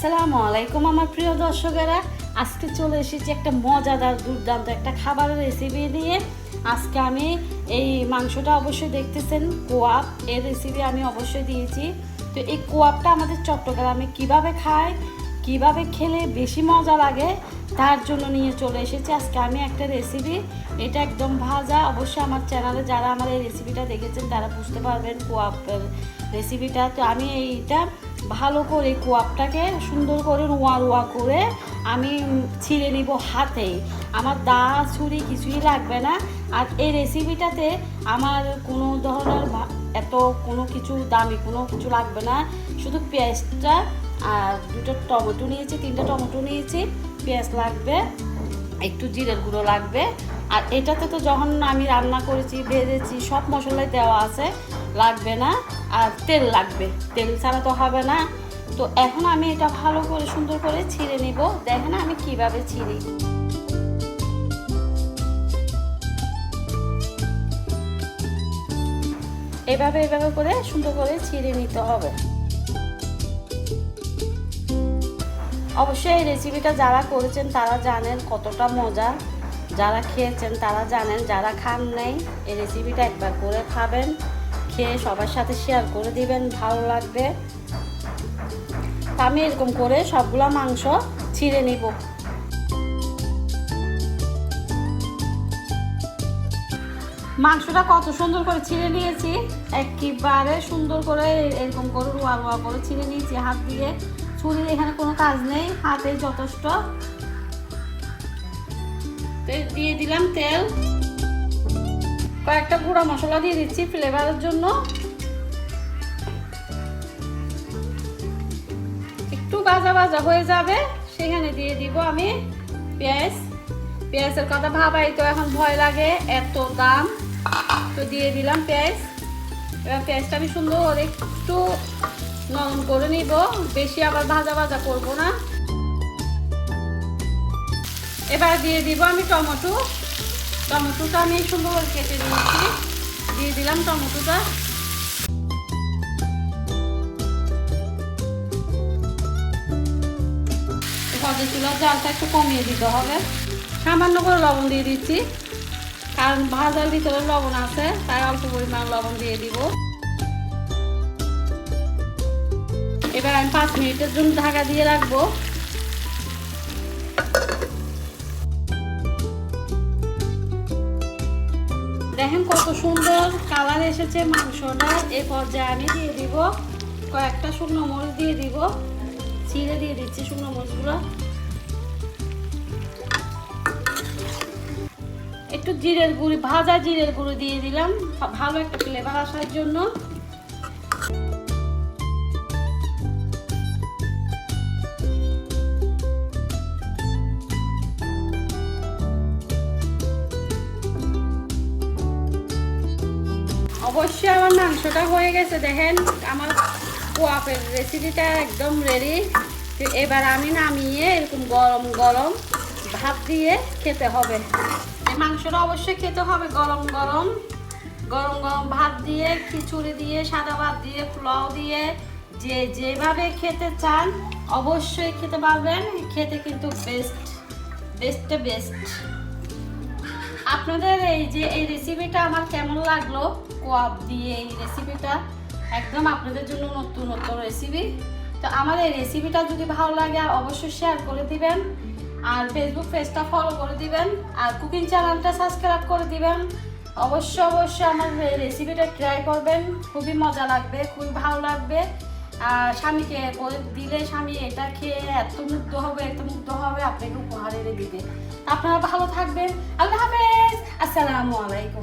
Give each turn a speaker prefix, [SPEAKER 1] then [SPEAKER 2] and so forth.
[SPEAKER 1] আসসালামু আলাইকুম আমার প্রিয় দর্শকেরা। আজকে চলে এসেছি একটা মজাদার, দুর্দান্ত একটা খাবারের রেসিপি নিয়ে। আজকে আমি এই মাংসটা অবশ্যই দেখতেছেন কোয়াপ এর রেসিপি আমি অবশ্যই দিয়েছি। তো এই কোয়াপটা আমাদের চট্টগ্রামে কীভাবে খায়, কীভাবে খেলে বেশি মজা লাগে তার জন্য নিয়ে চলে এসেছি। আজকে আমি একটা রেসিপি এটা একদম ভাজা। অবশ্যই আমার চ্যানেলে যারা আমার এই রেসিপিটা দেখেছেন, তারা বুঝতে পারবেন কোয়াপের রেসিপিটা তো আমি এইটা ভালো করে কোয়াপটাকে সুন্দর করে রোয়া রোয়া করে আমি ছিঁড়ে নিব হাতেই আমার দা ছুরি কিছুই লাগবে না। আর এই রেসিপিটাতে আমার কোনো ধরনের এত কোনো কিছু দামি কোনো কিছু লাগবে না। শুধু পেঁয়াজটা আর দুটো টমেটো নিয়েছি, তিনটে টমেটো নিয়েছি। পেঁয়াজ লাগবে, একটু জিরের গুঁড়ো লাগবে। আর এটাতে তো যখন আমি রান্না করেছি, ভেজেছি, সব মশলাই দেওয়া আছে, লাগবে না। আর তেল লাগবে, তেল ছাড়া তো হবে না। তো এখন আমি এটা ভালো করে, সুন্দর করে ছিঁড়ে নিব। দেখেন আমি কীভাবে ছিঁড়ি। এভাবে এভাবে করে সুন্দর করে ছিঁড়ে নিতে হবে। অবশ্যই এই রেসিপিটা যারা করেছেন, তারা জানেন কতটা মজা। যারা খেয়েছেন, তারা জানেন। যারা খান নেই, এই রেসিপিটা একবার করে খাবেন। খেয়ে সবার সাথে শেয়ার করে দিবেন, ভালো লাগবে। আমি এরকম করে সবগুলো মাংস ছিঁড়ে নিব। মাংসটা কত সুন্দর করে ছিঁড়ে নিয়েছি। একেবারে সুন্দর করে এরকম করে রোয়া রোয়া করে ছিঁড়ে নিয়েছি হাত দিয়ে। ছুরির এখানে কোনো কাজ নেই, হাতে যথেষ্ট। দিয়ে দিলাম তেল। কয়েকটা গুঁড়া মশলা দিয়ে দিচ্ছি ফ্লেভারের জন্য। একটু ভাজা ভাজা হয়ে যাবে, সেখানে দিয়ে দিব আমি পেঁয়াজ। পেঁয়াজের কথা ভাবাই তো এখন ভয় লাগে, এত দাম। তো দিয়ে দিলাম পেঁয়াজ। এবার পেঁয়াজটা আমি সুন্দর একটু নরম করে নিব। বেশি আবার ভাজা ভাজা করব না। এবার দিয়ে দিব আমি টমেটো। টমেটোটা আমি সুন্দর কেটে নিয়েছি। দিয়ে দিলাম টমেটোটা। পদে চুলার জালটা একটু কমিয়ে দিতে হবে। সামান্য করে লবণ দিয়ে দিচ্ছি। কারণ ভাজার ভিতরে লবণ আছে, তাই অল্প পরিমাণ লবণ দিয়ে দিব। আমি পাঁচ মিনিটের জন্য ঢাকা দিয়ে রাখব। দেখেন কত সুন্দর কালার এসেছে মাংসটা। এই পর্যায়ে আমি দিয়ে দিব কয়েকটা শুকনো মরিচ দিয়ে দিব। ছিঁড়ে দিয়ে দিচ্ছি শুকনো মরিচগুলো। একটু জিরের গুঁড়ি, ভাজা জিরের গুঁড়ো দিয়ে দিলাম। ভালো একটা ফ্লেভার আসার জন্য। অবশ্যই আমার মাংসটা হয়ে গেছে। দেখেন আমার কোয়াপের রেসিপিটা একদম রেডি এবার আমি নামিয়ে এরকম গরম গরম ভাত দিয়ে খেতে হবে। এই মাংসটা অবশ্যই খেতে হবে গরম গরম। গরম গরম ভাত দিয়ে, খিচুড়ি দিয়ে, সাদা ভাত দিয়ে, পোলাও দিয়ে, যে যেভাবে খেতে চান অবশ্যই খেতে পারবেন। খেতে কিন্তু বেস্ট বেস্টে বেস্ট আপনাদের এই যে এই রেসিপিটা আমার কেমন লাগল? কোয়াব দিয়ে এই রেসিপিটা একদম আপনাদের জন্য নতুন নতুন রেসিপি তো আমার এই রেসিপিটা যদি ভালো লাগে, অবশ্যই শেয়ার করে দিবেন। আর ফেসবুক পেজটা ফলো করে দিবেন। আর কুকিং চ্যানেলটা সাবস্ক্রাইব করে দিবেন। অবশ্যই অবশ্যই আমার এই রেসিপিটা ট্রাই করবেন। খুবই মজা লাগবে, খুবই ভালো লাগবে। স্বামীকে দিলে স্বামী, এটা খেয়ে এত মুগ্ধ হবে, এত মুগ্ধ হবে, আপনাকে উপহার এনে দিবে আপনারা ভালো থাকবেন। আল্লাহ হাফেজ। আসসালামু আলাইকুম।